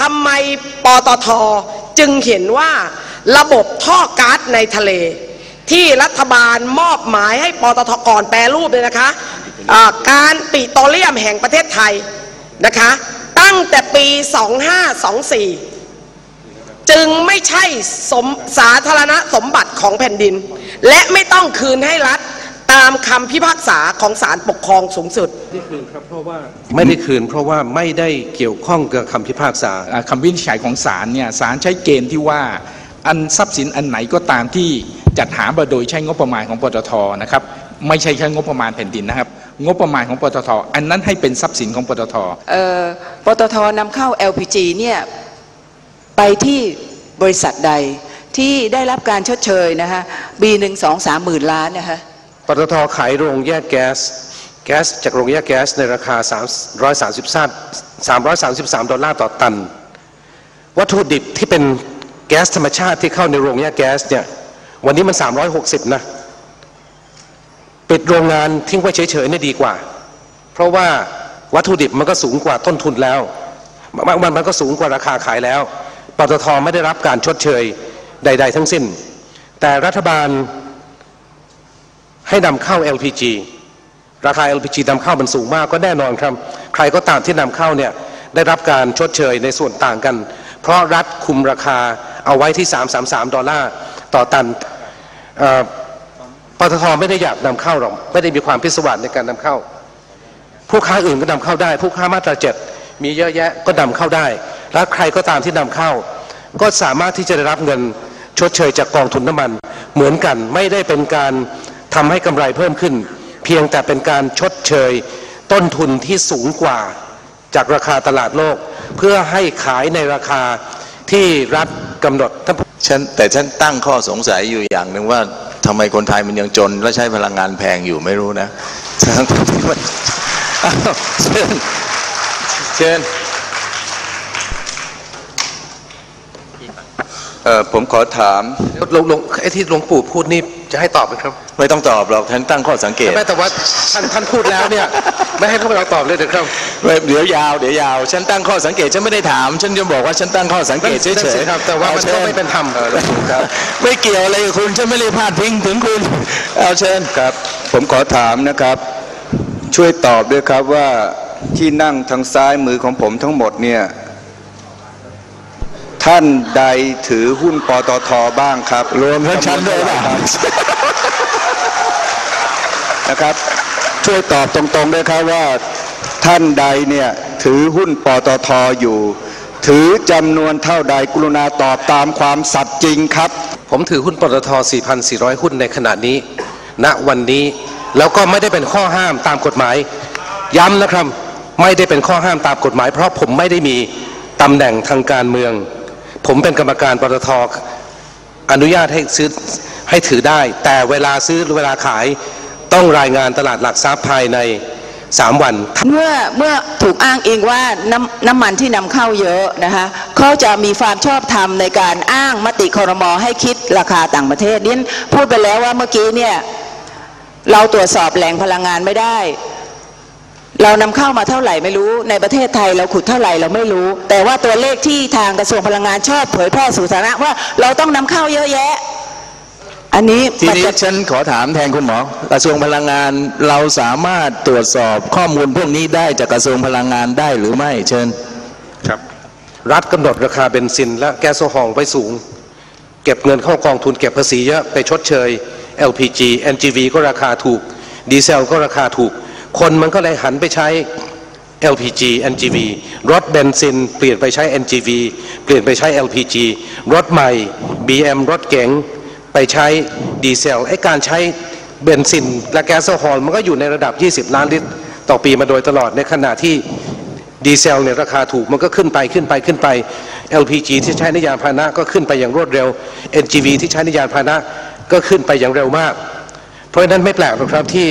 ทำไมปตทจึงเห็นว่าระบบท่อก๊าซในทะเล ที่รัฐบาลมอบหมายให้ปตทก่อนแปรรูปเลยนะคะอ่าการปิโตรเลียมแห่งประเทศไทยนะคะ ตั้งแต่ปี 2524 จึงไม่ใช่สมสาธารณสมบัติของแผ่นดิน และไม่ต้องคืนให้รัฐามคำพิพากษาของศาลปกครองสูงสุดไม่ได้คืน เพราะว่าไม่ได้เกี่ยวข้องกับคำพิพากษา อ่าคำวินิจฉัยของศาลเนี่ยศาลใช้เกณฑ์ที่ว่าอันทรัพย์สินอันไหนก็ตามที่จัดหามาโดยใช้งบประมาณของปตทนะครับไม่ใช่แค่งบประมาณแผ่นดินนะครับ งบประมาณของปตทอันนั้นให้เป็นทรัพย์สินของปตท เอ่อปตทนำเข้า LPG เนี่ยไปที่บริษัทใดที่ได้รับการชดเชยนะคะปีหนึ่งสองสามหมื่นล้านนะคะ ปตทขายโรงแยกแก๊ส แก๊สจากโรงแยกแก๊สในราคา333 333 ดอลลาร์ต่อตัน วัตถุดิบที่เป็นแก๊สธรรมชาติที่เข้าในโรงแยกแก๊สเนี่ย วันนี้มัน 360 นะ ปิดโรงงานทิ้งไว้เฉยๆเนี่ยดีกว่า เพราะว่าวัตถุดิบมันก็สูงกว่าต้นทุนแล้ว มันมันมันก็สูงกว่าราคาขายแล้ว ปตทไม่ได้รับการชดเชยใด ๆ ทั้งสิ้น แต่รัฐบาล ให้นำเข้า LPG ราคา LPG นำเข้ามันสูงมากก็แน่นอนครับ ใครก็ตามที่นำเข้าเนี่ยได้รับการชดเชยในส่วนต่างกัน เพราะรัฐคุมราคาเอาไว้ที่ 333 ดอลลาร์ต่อตันปตทไม่ได้อยากนำเข้าหรอกไม่ได้มีความพิศวาสในการนำเข้า ผู้ค้าอื่นก็นำเข้าได้ ผู้ค้ามาตราเจ็ดมีเยอะแยะก็นำเข้าได้ และใครก็ตามที่นำเข้า ก็สามารถที่จะได้รับเงินชดเชยจากกองทุนน้ำมัน เหมือนกันไม่ได้เป็นการ ทำให้กำไรเพิ่มขึ้น เพียงแต่เป็นการชดเชย ต้นทุนที่สูงกว่าจากราคาตลาดโลก เพื่อให้ขายในราคาที่รัฐกำหนดท่านฉันแต่ฉันตั้งข้อสงสัยอยู่อย่างหนึ่งว่าทำไมคนไทยมันยังจน และใช้พลังงานแพงอยู่ไม่รู้นะทั้งที่มันเชิญเชิญ เอ่อผมขอถามหลวงหลวงไอ้ที่หลวงปู่พูดนี่จะให้ตอบไหมครับ ไม่ต้องตอบหรอกฉันตั้งข้อสังเกตไม่แต่ว่าท่านท่านพูดแล้วเนี่ยไม่ให้พวกเราตอบเลยนะครับไม่เดี๋ยวยาวเดี๋ยวยาว ฉันตั้งข้อสังเกตฉันไม่ได้ถาม ฉันจะบอกว่าฉันตั้งข้อสังเกตเฉนั่นสิยครับแต่ว่ามันก็ไม่เป็นธรรมออครับไม่เกี่ยวอะไรกับคุณฉันไม่ได้พาดพิงถึงคุณเอาเชิญครับ ผมขอถามนะครับ ช่วยตอบด้วยครับว่าที่นั่งทางซ้ายมือของผมทั้งหมดเนี่ย ท่านใดถือหุ้นปตทบ้างครับรวมทั้งฉันด้วยป่ะนะครับ ช่วยตอบตรงๆด้วยครับว่า ท่านใดเนี่ยถือหุ้นปตทอยู่ ถือจำนวนเท่าใดกรุณาตอบตามความสัตย์จริงครับ ผมถือหุ้นปตท 4,400 หุ้นในขณะนี้ ณวันนี้แล้วก็ไม่ได้เป็นข้อห้ามตามกฎหมาย ย้ำนะครับ ไม่ได้เป็นข้อห้ามตามกฎหมาย เพราะผมไม่ได้มีตำแหน่งทางการเมือง ผมเป็นกรรมการปตทอนุญาตให้ซื้อให้ถือได้ แต่เวลาซื้อเวลาขายต้องรายงานตลาดหลักทรัพย์ภายใน 3 วัน เมื่อเมื่อถูกอ้างเองว่าน้ำน้ำมันที่นำเข้าเยอะนะคะเขาจะมีความชอบธรรมในการอ้างมติคอรมอให้คิดราคาต่างประเทศนี่พูดไปแล้วว่าเมื่อกี้เนี่ยเราตรวจสอบแหล่งพลังงานไม่ได้ เรานำเข้ามาเท่าไหร่ไม่รู้ในประเทศไทยเราขุดเท่าไหร่เราไม่รู้ แต่ว่าตัวเลขที่ทางกระทรวงพลังงานชอบเผยแพร่สู่สาธารณะว่าเราต้องนำเข้าเยอะแยะ อันนี้ทีมันนี้จะฉันขอถามแทนคุณหมอกระทรวงพลังงานเราสามารถตรวจสอบข้อมูลพวกนี้ได้จากกระทรวงพลังงานได้หรือไม่เชิญครับ รัฐกำหนดราคาเบนซิน และแก๊สโซฮอล์ไว้สูง เก็บเงินเข้ากองทุนเก็บภาษีเยอะไปชดเชย LPG NGV ก็ราคาถูกดีเซลก็ราคาถูก คนมันก็เลยหันไปใช้ LPG NGV รถเบนซิน เปลี่ยนไปใช้ NGV เปลี่ยนไปใช้ LPG รถใหม่ BM รถเก๋งไปใช้ดีเซลไอ้การใช้เบนซินและแก๊สโซฮอลมันก็อยู่ในระดับ 20 ล้านลิตร ต่อปีมาโดยตลอดในขณะที่ดีเซลเนี่ยราคาถูกมันก็ขึ้นไปขึ้นไปขึ้นไป LPG ที่ใช้ในยานพาหนะก็ขึ้นไปอย่างรวดเร็ว NGV ที่ใช้ในยานพาหนะก็ขึ้นไปอย่างเร็วมาก เพราะฉะนั้นไม่แปลกหรอกครับที่